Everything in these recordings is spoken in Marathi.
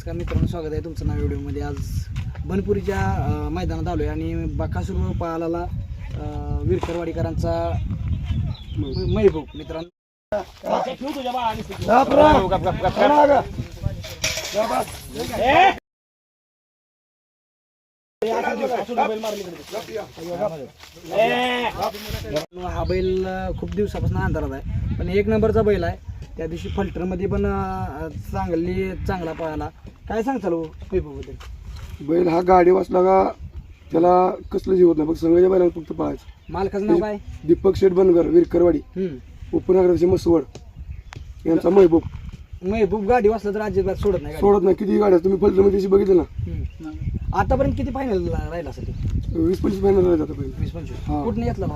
नमस्कार मित्रांनो स्वागत आहे तुमचं नव्या व्हिडिओमध्ये. आज बनपुरीच्या मैदानात आलो आहे आणि बकासूर पालाला विरकरवाडीकरांचा मैभोग मित्रांनो हा बैल खूप दिवसापासून अंधारात आहे. पण एक नंबरचा बैल आहे. त्या दिवशी फल्टरमध्ये पण अं, चांगली चांगला पळाला काय सांगताल हो महबूबबद्दल बैल हा गाडी वाचला का त्याला कसलं जीवत नाही. फक्त संघाच्या बैलाला फक्त पळायचं मालकाचं नाव काय? दीपक शेठ बनगर विरकरवाडी. हम्म. उपनगराचे मसवड यांचा महबूब. महबूब गाडी वाचला तर अजिबात सोडत नाही गाडी. सोडत नाही. किती गाड्या तुम्ही फलटरमध्ये बघितलं ना? हम्म. आतापर्यंत किती फायनल राहिला असेल ते? वीस पंचवीस फायनल जातं बैल. वीस पंचवीस. हा. कुठून घेतला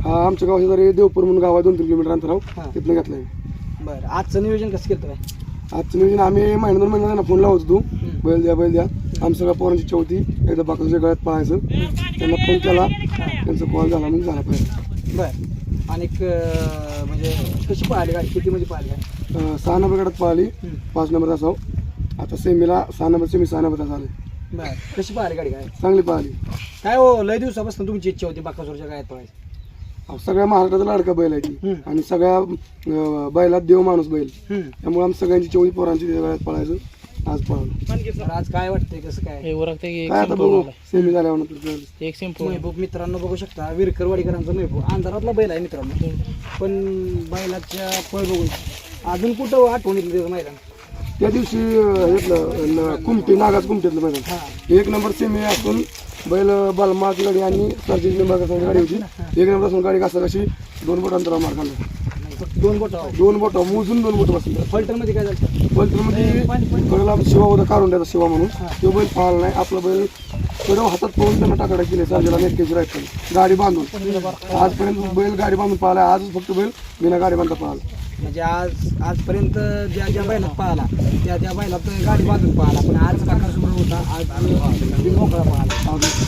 हा आमच्या गावाच्या जरी देवपूर म्हणून गाव आहे दोन तीन किलोमीटर हा. अंतराव तिथनं घेतलाय. बरं आजचं नियोजन कसं केलं काय आजचं नियोजन आम्ही महिना दोन महिन्याला फोन लावत होतो. बैल द्या बैल द्या. आमच्या सगळ्या पोरांची इच्छा होती एकदा बाकाच्या गळ्यात पळायचं. त्यांना फोन केला. त्यांचा कॉल झाला म्हणून झाला पाहिजे बरं. आणि क- म्हणजे कशी पाहिली गाडी? किती मध्ये पाहिली अं, सहा नंबर गटात हम्म. पाच नंबर असावं. आता सेमीला सहा नंबर सेमी सहा नंबर आले बरं. कशी पाहिली गाडी काय? चांगली पळाली. काय हो लय दिवसापासून तुमची इच्छा होती बाकासूरच्या गायत पळायची. अहो, सगळ्या महाराष्ट्राचा लाडका बैल आहे ती. हम्म. आणि सगळ्या अं, बैलात देव माणूस बैल. हम्म. त्यामुळे आम्ही सगळ्यांची चोळी पोरांची त्या वेळात पळायचं आज पळालो. तर आज काय वाटतंय कसं काय? काय आता बघू सेमी झाल्यावर नंतर एक सिंपल महबूब मित्रांनो बघू शकता विरकरवाडीकरांचा महबूब अंधारातला बैल आहे मित्रांनो. पण बैलाच्या पळ बघून अजून कुठं आठवणीतलं त्याचं मैदान? त्या दिवशी अं, हेतलं, न- कुमटे नागाच कुमटेतलं मैदान. हा. एक नंबर सेमी असून बैल बलमाची गाडी आणि सरची नंबर गाडी होती. एक नंबर गाडी कसा कशी दोन बोट अंतरावर मार खाल्ला. दोन बोट दोन बोट मोजून दोन बोट बसले. फल्टरमध्ये काय झालं? मध्ये बैल आपला शिवा होता काढून द्यायचा शिवा म्हणून. तो बैल पाळला नाही. आपला बैल थोडं हातात पळून त्यांना टाकाडा केले चार्जेला नेटकेची राहत गाडी बांधून. आजपर्यंत बैल गाडी बांधून पाहिला आजच फक्त बैल बिना गाडी बांधता पाहिला म्हणजे आज आजपर्यंत ज्या ज्या बैलात पाहिला त्या त्या बैलात गाडी बांधून पाहिला पण आज काका समोर होता. आज मोकळा पाहिला